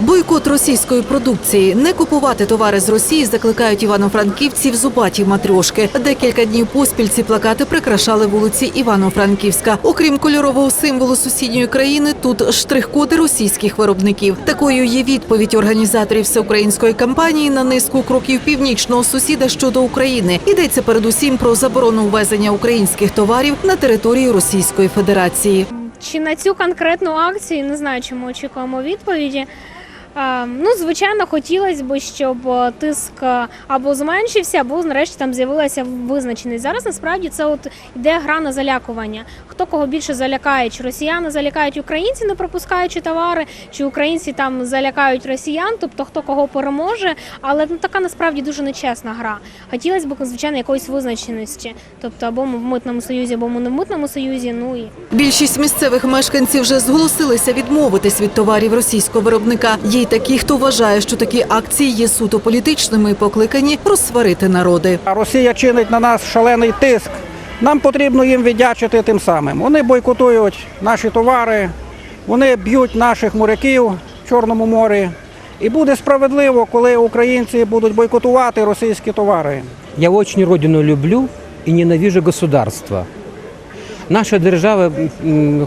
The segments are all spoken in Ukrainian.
Бойкот російської продукції, не купувати товари з Росії закликають івано-франківців зубаті матрьошки. Декілька днів поспіль ці плакати прикрашали вулиці Івано-Франківська. Окрім кольорового символу сусідньої країни, тут штрих-коди російських виробників. Такою є відповідь організаторів всеукраїнської кампанії на низку кроків північного сусіда щодо України. Йдеться передусім про заборону ввезення українських товарів на територію Російської Федерації. Чи на цю конкретну акцію не знаю, чи ми очікуємо відповіді. Ну, звичайно, хотілося б, щоб е, тиск е, або зменшився, або нарешті там з'явилася визначеність. Зараз насправді це от іде гра на залякування. Хто кого більше залякає? Чи росіяни залякають українців, не пропускаючи товари, чи українці там залякають росіян, тобто хто кого переможе. Але ну така насправді дуже нечесна гра. Хотілося б, звичайно, якоїсь визначеності. Тобто або ми в митному союзі, або ми не в митному союзі. Ну і Більшість місцевих мешканців вже зголосилися відмовитись від товарів російського виробника. Є й такі, хто вважає, що такі акції є суто політичними і покликані розсварити народи. А Росія чинить на нас шалений тиск. Нам потрібно їм віддячити тим самим. Вони бойкотують наші товари, вони б'ють наших моряків в Чорному морі. І буде справедливо, коли українці будуть бойкотувати російські товари. Я очень родину люблю и ненавижу государство. Наша держава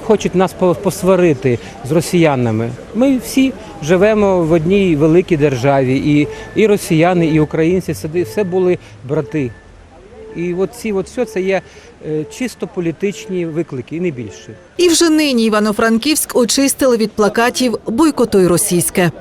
хоче нас по- посварити з росіянами. Ми всі живемо в одній великій державі, і, і росіяни, і українці все були брати. І от ці от все це є е, чисто політичні виклики, і не більше. І вже нині Івано-Франківськ очистили від плакатів Бойкотуй російське.